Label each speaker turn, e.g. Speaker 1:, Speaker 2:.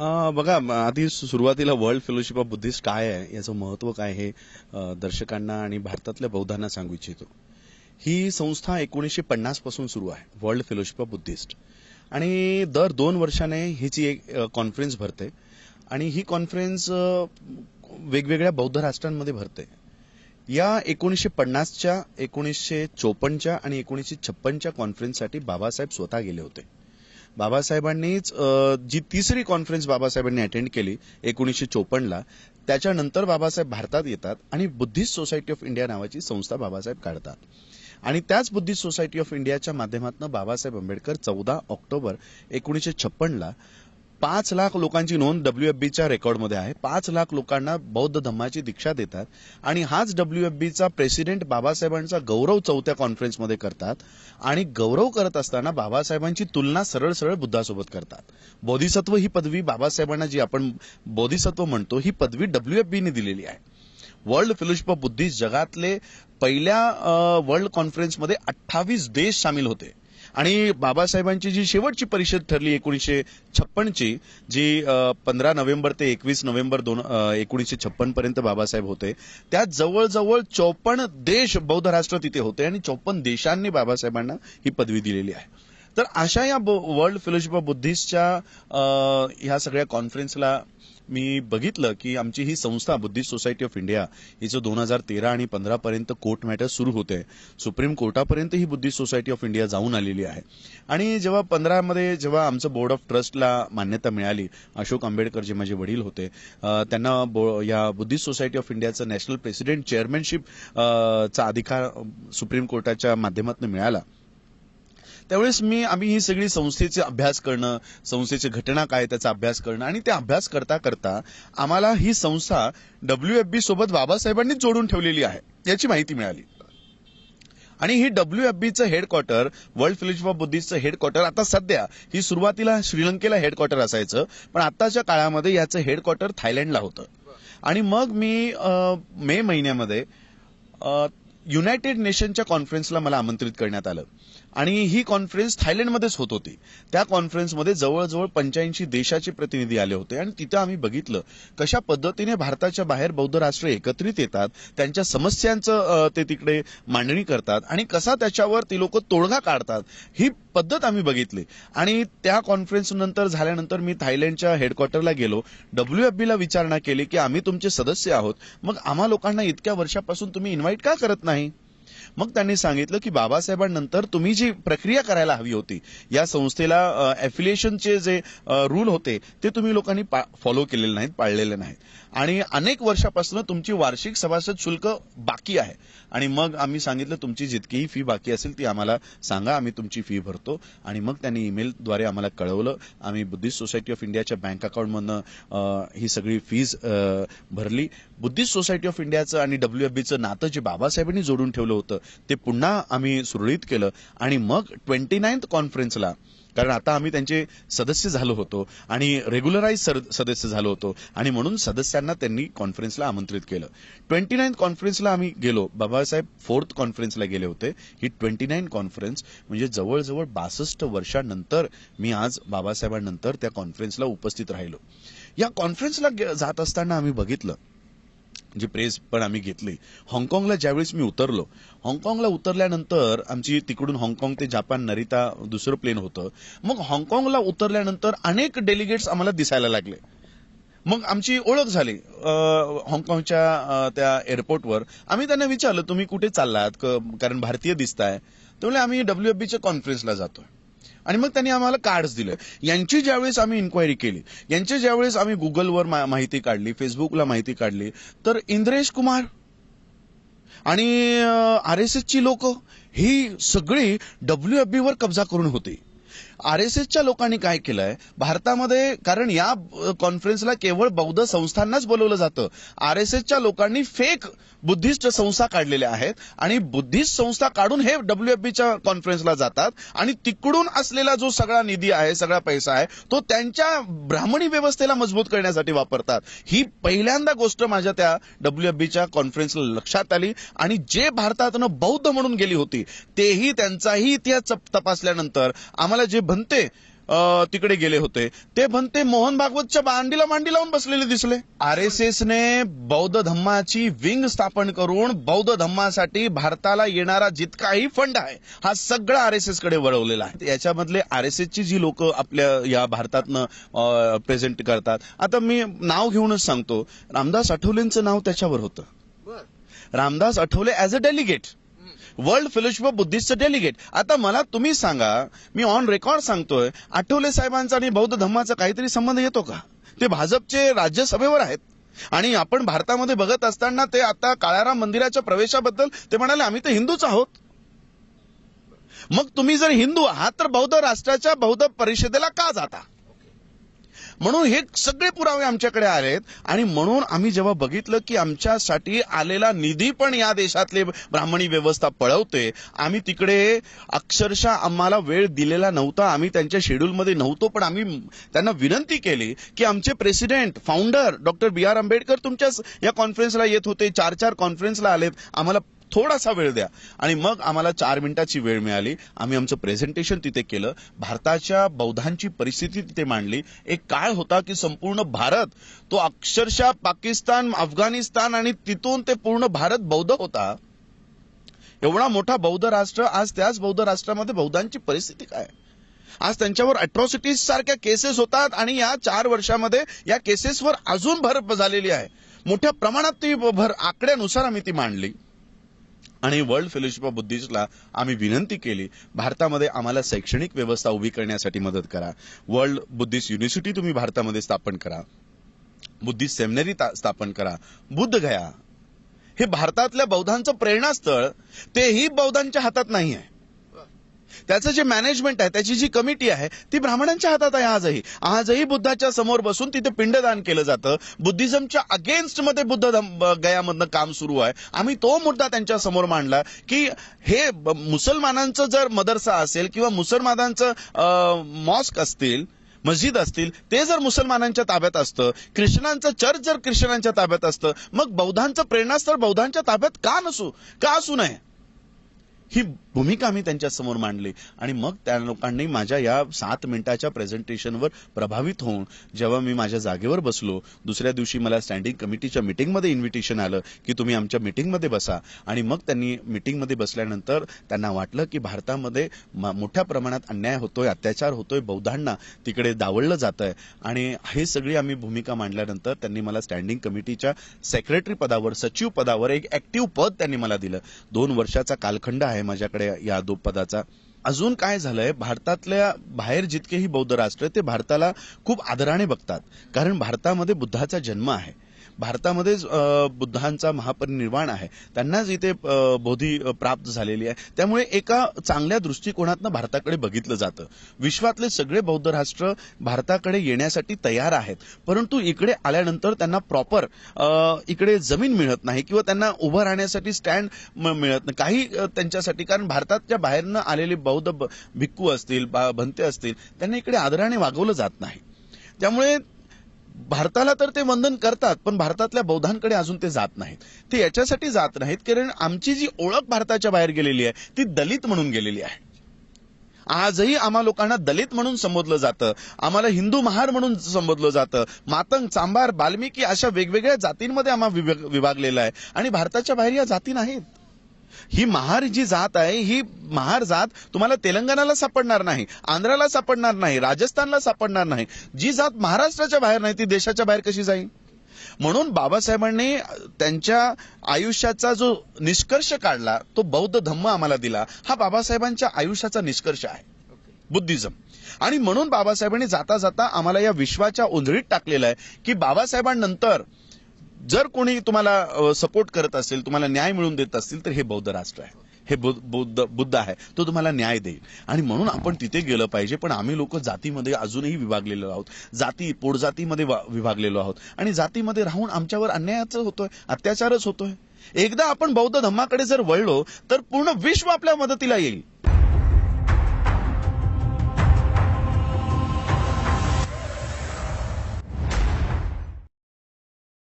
Speaker 1: बघा आधी सुरुवातीला वर्ल्ड फेलोशिप ऑफ बुद्धिस्ट काय आहे याचं महत्त्व काय हे दर्शकांना आणि भारतातल्या बौद्धांना सांगू इच्छितो. ही संस्था एकोणीसशे पन्नासपासून सुरू आहे वर्ल्ड फेलोशिप ऑफ बुद्धिस्ट. आणि दर दोन वर्षाने हिची एक कॉन्फरन्स भरते. आणि ही कॉन्फरन्स वेगवेगळ्या बौद्ध राष्ट्रांमध्ये भरते. या एकोणीसशे पन्नासच्या एकोणीसशे चोपन्नच्या आणि एकोणीसशे छप्पनच्या कॉन्फरन्ससाठी बाबासाहेब स्वतः गेले होते. बाबासाहेबांनीच जी तिसरी कॉन्फरन्स बाबासाहेबांनी अटेंड केली एकोणीसशे चोपन्नला त्याच्यानंतर बाबासाहेब भारतात येतात आणि बुद्धिस्ट सोसायटी ऑफ इंडिया नावाची संस्था बाबासाहेब काढतात. आणि त्याच बुद्धिस्ट सोसायटी ऑफ इंडियाच्या माध्यमातून बाबासाहेब आंबेडकर चौदा ऑक्टोबर एकोणीसशे छप्पनला पाच लाख लोकांची नोंद डब्ल्यू एफ बीच्या रेकॉर्डमध्ये आहे. पाच लाख लोकांना बौद्ध धम्माची दीक्षा देतात आणि हाच डब्ल्यू एफ बीचा प्रेसिडेंट बाबासाहेबांचा गौरव चौथ्या कॉन्फरन्समध्ये करतात आणि गौरव करत असताना बाबासाहेबांची तुलना सरळ सरळ बुद्धासोबत करतात. बोधिसत्व ही पदवी बाबासाहेबांना जी आपण बोधिसत्व म्हणतो ही पदवी डब्ल्यू एफ बीने दिलेली आहे. वर्ल्ड फेलोशिप ऑफ बुद्धिस्ट जगातले पहिल्या वर्ल्ड कॉन्फरन्समध्ये अठ्ठावीस देश सामील होते. आणि बाबासाहेबांची जी शेवटची परिषद ठरली एकोणीसशे छप्पनची जी पंधरा नोव्हेंबर ते एकवीस नोव्हेंबर दोन एकोणीसशे छप्पन पर्यंत बाबासाहेब होते त्यात जवळजवळ चौपन्न देश बौद्ध राष्ट्र तिथे होते आणि चौपन्न देशांनी बाबासाहेबांना ही पदवी दिलेली आहे. तर अशा या वर्ल्ड फेलोशिप ऑफ बुद्धिस्टच्या ह्या सगळ्या कॉन्फरन्सला मी बघितलं की आमची ही संस्था बुद्धिस्ट सोसायटी ऑफ इंडिया हिचं दोन हजार तेरा आणि पंधरा पर्यंत कोर्ट मॅटर सुरू होते सुप्रीम कोर्टापर्यंत ही बुद्धिस्ट सोसायटी ऑफ इंडिया जाऊन आलेली आहे. आणि जेव्हा पंधरामध्ये जेव्हा आमचं बोर्ड ऑफ ट्रस्टला मान्यता मिळाली अशोक आंबेडकर जे माझे वडील होते त्यांना बो- या बुद्धिस्ट सोसायटी ऑफ इंडियाचं नॅशनल प्रेसिडेंट चेअरमॅनशिप चा अधिकार सुप्रीम कोर्टाच्या माध्यमातून मिळाला. त्यावेळेस मी आम्ही ही सगळी संस्थेचे अभ्यास करणं संस्थेची घटना काय त्याचा अभ्यास करणं आणि ते अभ्यास करता करता आम्हाला ही संस्था डब्ल्यू एफ बी सोबत बाबासाहेबांनीच जोडून ठेवलेली आहे याची माहिती मिळाली. आणि ही डब्ल्यू एफ बीचं हेडक्वार्टर वर्ल्ड फेलोशिप ऑफ बुद्धिस्टचं हेडक्वार्टर आता सध्या ही सुरुवातीला श्रीलंकेला हेडक्वार्टर असायचं पण आताच्या काळामध्ये याचं हेडक्वार्टर थायलंडला होतं. आणि मग मी अ, मे महिन्यामध्ये युनायटेड नेशनच्या कॉन्फरन्सला मला आमंत्रित करण्यात आलं. आणि ही कॉन्फरन्स थायलंडमध्येच होत होती. त्या कॉन्फरन्समध्ये जवळजवळ पंच्याऐंशी देशाचे प्रतिनिधी आले होते आणि तिथं आम्ही बघितलं कशा पद्धतीने भारताच्या बाहेर बौद्ध राष्ट्र एकत्रित येतात त्यांच्या समस्यांचं ते तिकडे मांडणी करतात आणि कसा त्याच्यावर ती लोक तोडगा काढतात ही पद्धत आम्ही बघितली. आणि त्या कॉन्फरन्स नंतर झाल्यानंतर मी थायलंडच्या हेडक्वार्टरला गेलो. डब्ल्यू एफ बीला विचारणा केली की आम्ही तुमचे सदस्य आहोत. मग आम्हा लोकांना इतक्या वर्षापासून तुम्ही इन्व्हाइट का करत नाही? मग त्यांनी सांगितलं की बाबासाहेबांनंतर तुम्ही जी प्रक्रिया करायला हवी होती या संस्थेला एफिलिएशनचे जे रूल होते ते तुम्ही लोकांनी फॉलो केलेले नाहीत पाळलेले नाहीत. आणि अनेक वर्षापासून तुमची वार्षिक सभासद शुल्क बाकी आहे. आणि मग आम्ही सांगितलं तुमची जितकीही फी बाकी असेल ती आम्हाला सांगा आम्ही तुमची फी भरतो. आणि मग त्यांनी ईमेलद्वारे आम्हाला कळवलं आम्ही बुद्धिस्ट सोसायटी ऑफ इंडियाच्या बँक अकाउंटमधनं ही सगळी फीज भरली. बुद्धिस्ट सोसायटी ऑफ इंडियाचं आणि डब्ल्यू एफ बीचं नातं जे बाबासाहेबांनी जोडून ठेवलं होतं ते पुन्हा आम्ही सुरळीत केलं. आणि मग ट्वेंटी नाईन्थ कॉन्फरन्सला कारण आता आम्ही त्यांचे सदस्य झालो होतो आणि रेग्युलराईज सदस्य झालो होतो. आणि म्हणून सदस्यांना त्यांनी कॉन्फरन्सला आमंत्रित केलं. ट्वेंटी नाईन कॉन्फरन्सला आम्ही गेलो. बाबासाहेब फोर्थ कॉन्फरन्सला गेले होते. ही ट्वेंटी नाईन कॉन्फरन्स म्हणजे जवळजवळ बासष्ट वर्षानंतर मी आज बाबासाहेबांनंतर त्या कॉन्फरन्सला उपस्थित राहिलो. या कॉन्फरन्सला जात असताना आम्ही बघितलं जी प्रेस पण आम्ही घेतली. हाँगकाँगला ज्यावेळेस मी उतरलो हाँगकाँगला उतरल्यानंतर आमची तिकडून हाँगकाँग ते जापान नरिता दुसरं प्लेन होतं. मग हाँगकाँगला उतरल्यानंतर अनेक डेलिगेट्स आम्हाला दिसायला लागले. मग आमची ओळख झाली हाँगकाँगच्या त्या एअरपोर्टवर आम्ही त्यांना विचारलं तुम्ही कुठे चाललात? कारण भारतीय दिसताय. त्यामुळे आम्ही डब्ल्यू एफ बीच्या कॉन्फरन्सला जातोय. आणि मग त्यांनी आम्हाला कार्ड्स दिले. यांची ज्यावेळेस आम्ही इन्क्वायरी केली यांची ज्यावेळेस आम्ही गुगलवर माहिती काढली फेसबुकला माहिती काढली तर इंद्रेश कुमार आणि आर एस एसची लोक ही सगळी डब्ल्यू एफ बीवर कब्जा करून होती. आर एस एसच्या लोकांनी काय केलंय? भारतामध्ये कारण या कॉन्फरन्सला केवळ बौद्ध संस्थांनाच बोलवलं जातं. आर एस एसच्या लोकांनी फेक बुद्धिस्ट संस्था काढलेल्या आहेत आणि बुद्धिस्ट संस्था काढून हे डब्ल्यू एफ बीच्या कॉन्फरन्सला जातात आणि तिकडून असलेला जो सगळा निधी आहे सगळा पैसा आहे तो त्यांच्या ब्राह्मणी व्यवस्थेला मजबूत करण्यासाठी वापरतात. ही पहिल्यांदा गोष्ट माझ्या त्या डब्ल्यू एफ बीच्या कॉन्फरन्सला लक्षात आली आणि जे भारतातनं बौद्ध म्हणून गेली होती तेही त्यांचाही इतिहास तपासल्यानंतर आम्हाला जे बनते अ, तिकडे गेले होते. ते भंते मोहन भागवतच्या मांडीला मांडी लावून बसलेले दिसले. आर एस एसने बौद्ध धम्माची विंग स्थापन करून बौद्ध धम्मासाठी भारताला येणारा जितकाही फंड आहे हा सगळा आर एस एसकडे वळवलेला आहे. याच्यामधले आर एस एसची जी लोक आपल्या या भारतातनं प्रेझेंट करतात. आता मी नाव घेऊनच सांगतो. रामदास आठवलेंचं नाव त्याच्यावर होतं. Ramdas Athawale as a delegate world fellowship of Buddhist delegate आता मला तुम्ही सांगा मी ऑन रेकॉर्ड सांगतोय आठवले साहेबांचा आणि बौद्ध धम्माचा काहीतरी संबंध येतो का? ते भाजपचे राज्यसभेवर आहेत. आणि आपण भारतामध्ये बघत असताना ते आता काळाराम मंदिराच्या प्रवेशाबद्दल ते म्हणाले आम्ही तर हिंदूच आहोत. मग तुम्ही जर हिंदू आहात तर बौद्ध राष्ट्राच्या बौद्ध परिषदेला का जाता? म्हणून हे सगळे पुरावे आमच्याकडे आलेत. आणि म्हणून आम्ही जेव्हा बघितलं की आमच्यासाठी आलेला निधी पण या देशातले ब्राह्मणी व्यवस्था पळवते आम्ही तिकडे अक्षरशः आम्हाला वेळ दिलेला नव्हता आम्ही त्यांच्या शेड्यूलमध्ये नव्हतो पण आम्ही त्यांना विनंती केली की आमचे president founder doctor B R Ambedkar तुमच्याच या कॉन्फरन्सला येत होते चार चार कॉन्फरन्सला आलेत आम्हाला थोडासा वेळ द्या. आणि मग आम्हाला चार मिनिटाची वेळ मिळाली. आम्ही आमचं प्रेझेंटेशन तिथे केलं. भारताच्या बौद्धांची परिस्थिती तिथे मांडली. एक काळ होता की संपूर्ण भारत तो अक्षरशः पाकिस्तान अफगाणिस्तान आणि तिथून ते पूर्ण भारत बौद्ध होता. एवढा मोठा बौद्ध राष्ट्र आज त्याच बौद्ध राष्ट्रामध्ये बौद्धांची परिस्थिती काय? आज त्यांच्यावर अट्रॉसिटीज सारख्या केसेस होतात आणि या चार वर्षामध्ये या केसेसवर अजून भर झालेली आहे. मोठ्या प्रमाणात ती भर आकड्यानुसार आम्ही ती मांडली. आणि वर्ल्ड फेलोशिप ऑफ बुद्धिस्टला आम्ही विनंती केली भारतामध्ये आम्हाला शैक्षणिक व्यवस्था उभी करण्यासाठी मदत करा. वर्ल्ड बुद्धिस्ट युनिव्हर्सिटी तुम्ही भारतामध्ये स्थापन करा. बुद्धिस्ट सेमिनरी ता- स्थापन करा. बुद्ध गया. हे भारतातल्या बौद्धांचं प्रेरणास्थळ. तेही बौद्धांच्या हातात नाही आहे त्याचं जे मॅनेजमेंट आहे त्याची जी कमिटी आहे ती ब्राह्मणांच्या हातात आहे आजही. आजही बुद्धाच्या समोर बसून तिथे पिंडदान केलं जातं. बुद्धिझमच्या अगेन्स्टमध्ये बुद्ध गयामधनं काम सुरू आहे. आम्ही तो मुद्दा त्यांच्यासमोर मांडला की हे ब- मुसलमानांचं जर मदरसा असेल किंवा मुसलमानांचं मॉस्क असतील मस्जिद असतील ते जर मुसलमानांच्या ताब्यात असतं ख्रिश्चनांचं चर्च जर ख्रिश्चनांच्या ताब्यात असतं मग बौद्धांचं प्रेरणास्थळ बौद्धांच्या ताब्यात का नसू का असू नये? ही भूमिका मी त्यांच्यासमोर मांडली. आणि मग त्या लोकांनी माझ्या या सात मिनिटाच्या प्रेझेंटेशनवर प्रभावित होऊन जेव्हा मी माझ्या जागेवर बसलो दुसऱ्या दिवशी मला स्टँडिंग कमिटीच्या मिटिंगमध्ये इन्व्हिटेशन आलं की तुम्ही आमच्या मिटिंगमध्ये बसा. आणि मग त्यांनी मिटिंगमध्ये बसल्यानंतर त्यांना वाटलं की भारतामध्ये मोठ्या प्रमाणात अन्याय होतोय अत्याचार होतोय बौद्धांना तिकडे दावळलं जात आहे आणि हे सगळी आम्ही भूमिका मांडल्यानंतर त्यांनी मला स्टँडिंग कमिटीच्या सेक्रेटरी पदावर सचिव पदावर एक ऍक्टिव्ह पद त्यांनी मला दिलं. दोन वर्षाचा कालखंड आहे. माझ्याकडे या दो पदाचा अजून काय झालंय भारतातल्या बाहेर जितकेही बौद्ध राष्ट्र ते भारताला खूप आदराने बघतात. कारण भारतामध्ये बुद्धाचा जन्म आहे. भारतामध्ये बुद्धांचा महापरिनिर्वाण आहे. त्यांनाच इथे बोधी प्राप्त झालेली आहे. त्यामुळे एका चांगल्या दृष्टिकोनातनं भारताकडे बघितलं जातं. विश्वातले सगळे बौद्ध राष्ट्र भारताकडे येण्यासाठी तयार आहेत. परंतु इकडे आल्यानंतर त्यांना प्रॉपर इकडे जमीन मिळत नाही किंवा त्यांना उभं राहण्यासाठी स्टँड मिळत नाही. काही त्यांच्यासाठी कारण भारताच्या बाहेरनं आलेले बौद्ध ब- भिक्खू असतील बा- भंते असतील त्यांना इकडे आदराने वागवलं जात नाही. त्यामुळे भारताला तर ते वंदन करतात पण भारतातल्या बौद्धांकडे अजून ते जात नाहीत. ते याच्यासाठी जात नाहीत कारण आमची जी ओळख भारताच्या बाहेर गेलेली आहे ती दलित म्हणून गेलेली आहे. आजही आम्हा लोकांना दलित म्हणून संबोधलं जातं आम्हाला हिंदू महार म्हणून संबोधलं जातं मातंग चांबार बाल्मिकी अशा वेगवेगळ्या जातींमध्ये आम्हा विभाग- विभागलेलं आहे. आणि भारताच्या बाहेर या जाती नाहीत. ही महार जी जात आहे ही महार जात तुम्हाला तेलंगणाला सापडणार नाही आंध्राला सापडणार नाही राजस्थानला सापडणार नाही. जी जात महाराष्ट्राच्या बाहेर नाही ती देशाच्या बाहेर कशी जाईल? म्हणून बाबासाहेबांनी त्यांच्या आयुष्याचा जो निष्कर्ष काढला तो बौद्ध धम्म आम्हाला दिला. हा बाबासाहेबांच्या आयुष्याचा निष्कर्ष आहे. बुद्धिझम. आणि म्हणून बाबासाहेबांनी जाता जाता आम्हाला या विश्वाच्या ओंधळीत टाकलेलं आहे की बाबासाहेबांनंतर जर कोणी तुम्हाला सपोर्ट करत असेल तुम्हाला न्याय मिळवून देत असतील तर हे बौद्ध राष्ट्र आहे. हे बुद्ध बुद्ध आहे. तो तुम्हाला न्याय देईल. आणि म्हणून आपण तिथे गेलं पाहिजे पण आम्ही लोक जातीमध्ये अजूनही विभागलेलो आहोत. जाती पोटजातीमध्ये विभागलेलो आहोत. आणि जातीमध्ये राहून आमच्यावर अन्यायाच होतोय अत्याचारच होतोय. एकदा आपण बौद्ध धम्माकडे जर वळलो तर पूर्ण विश्व आपल्या मदतीला येईल.